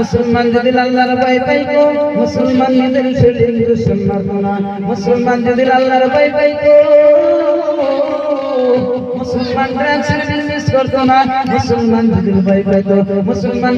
মুসলমান যদি আল্লাহর ভয় পাইতো মুসলমান নিজের শরীর দুশ্মন মারতো না। মুসলমান যদি আল্লাহর ভয় পাইতো মুসলমান ট্রান্সলেশন মিস করতো না। মুসলমান যদি ভয় পাইতো মুসলমান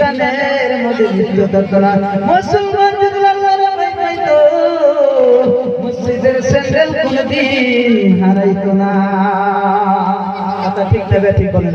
গানের মধ্যে লিপ্ত থাকতো না। মুসলমান যদি পাইতো হারাইতো না। কথা ঠিক না ঠিক বলেন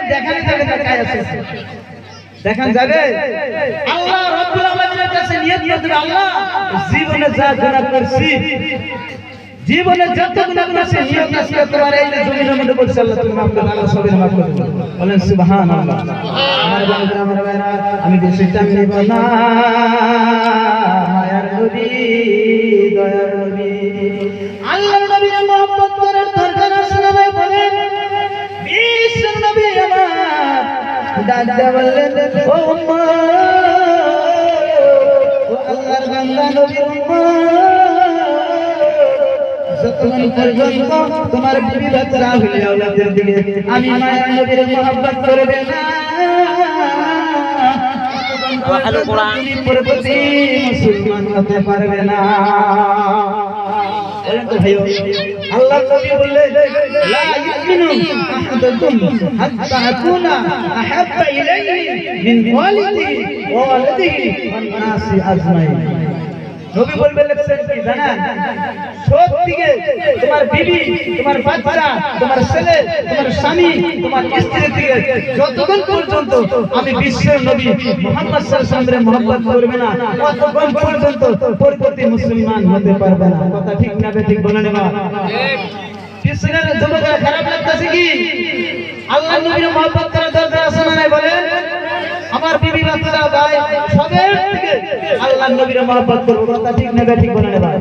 দেখানি যাবে না কাই আছে। দেখান যাবে আল্লাহ রব্বুল আলামিনের কাছে নিয়ত করতে আল্লাহ। জীবনে যা গুনাহ করছি জীবনে যত গুনাহ করেছি নিয়ত তোমার এই যে জমিনের মধ্যে বলছে আল্লাহ তুমি করে আল্লাহ করে বলেন সুবহানাল্লাহ। আমার বন্ধুরা আমার ভাইরা আমি বেশি টাইম নিব না। মায়ার নবী দয়ার দাদা বললেন ও উম্মা ও আল্লাহর বান্দা নবী উম্মা যতক্ষণ পর্যন্ত তোমার বিবি বাচ্চা হইলে আওলাদের দিকে আমি মায়ের নবীর মহব্বত করবে না। তুমি পরবর্তী মুসলমান হতে পারবে না। বলেন তো ভাইও, আল্লাহ নবী বললেন লা ইউমিনু আহাদুকুম হাত্তা আকুনা আহাব্বা ইলাইহি মিন ওয়ালিদিহি ওয়া ওয়ালাদিহি ওয়ান নাসি আজমাইন নবী বলবেন কি জানেন? সত্যিকে তোমার বিবি, তোমার বাচ্চা, তোমার ছেলে, তোমার স্বামী, তোমার স্ত্রী থেকে যতক্ষণ পর্যন্ত আমি বিশ্বের নবী মোহাম্মদ সাল্লাল্লাহু আলাইহি করবে না, ততক্ষণ পর্যন্ত পরবর্তী মুসলমান হতে পারবে না। কথা ঠিক না ঠিক বলেন না বিশ্বের যুবকরা খারাপ লাগতেছে কি? আল্লাহ নবীর মহব্বত করার দরকার আছে না বলেন? আমার বিবি বাচ্চা ভাই আল্লাহ নবীর মহব্বত করব। কথা ঠিক না ঠিক বলে ভাই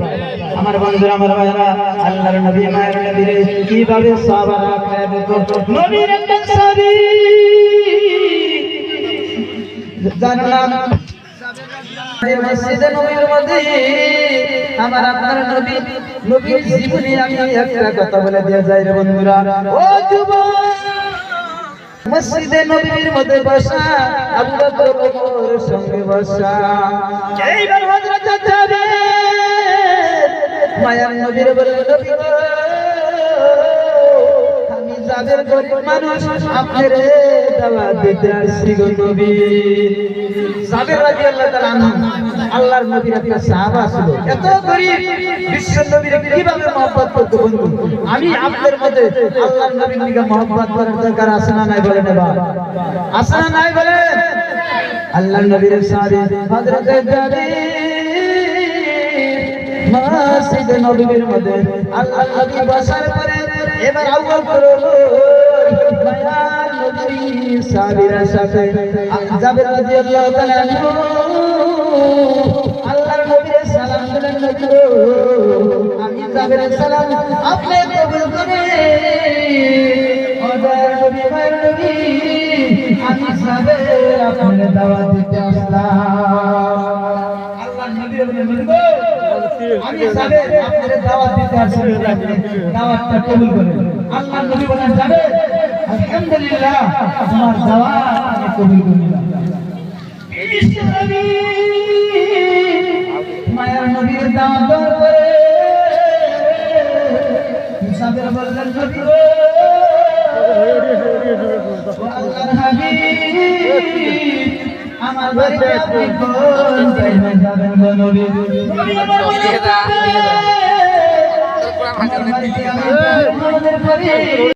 আমার বন্ধুরা আমার ভাইরা আল্লাহর নবী মায়ের নবীরে কীভাবে সাহাবারা খায় দেখো নবীর একটা সাহাবী জানলাম এই মসজিদে নবীর মধ্যে আমার আপনার নবী নবীর জীবনে আমি একটা কথা বলে দিয়ে যাই রে বন্ধুরা। ও যুবক! মসজিদে নবীর মধ্যে বসা আবু বকর ওমর সঙ্গে বসা। এইবার হযরত যাবে মায়ার নবীর বলে নবী যাদের গরিব মানুষ আপনার দিতে আসছি গো নবী। সাবের রাদিয়াল্লাহু তাআলা আল্লাহর নবীর একটা সাহাবা ছিল। এত গরিব, বিশ্ব নবীর কীভাবে মহব্বত করতে বন্ধু? আমি আপনাদের মধ্যে আল্লাহর নবীর নিকে মহব্বত করার দরকার আছে না নাই বলেন এবার? আছে না নাই বলেন? আল্লাহর নবীর সাহাবী হযরত নবীর মধ্যে আল্লাহ নবী বসার এবার আউয়াল করো। মায়ার নবী সাহাবীরা সাথে জাবের রাদিয়াল্লাহু তাআলা আল্লাহর নবীর সালাম দিলেন নবী আমি জাবের দিতে আসলাম। আমি যাবে আপনাদের দাওয়াত দিতে আপনি দাওয়াতটা কবুল করেন আল্লাহ নবী বলেন যাবে আলহামদুলিল্লাহ। তোমার দাওয়াত আমি কবুল করলাম বিশ্ব মায়ার নবীর দাওয়াত দেওয়ার পরে হিসাবের বললেন যদি আল্লাহর হাবিব যাবেন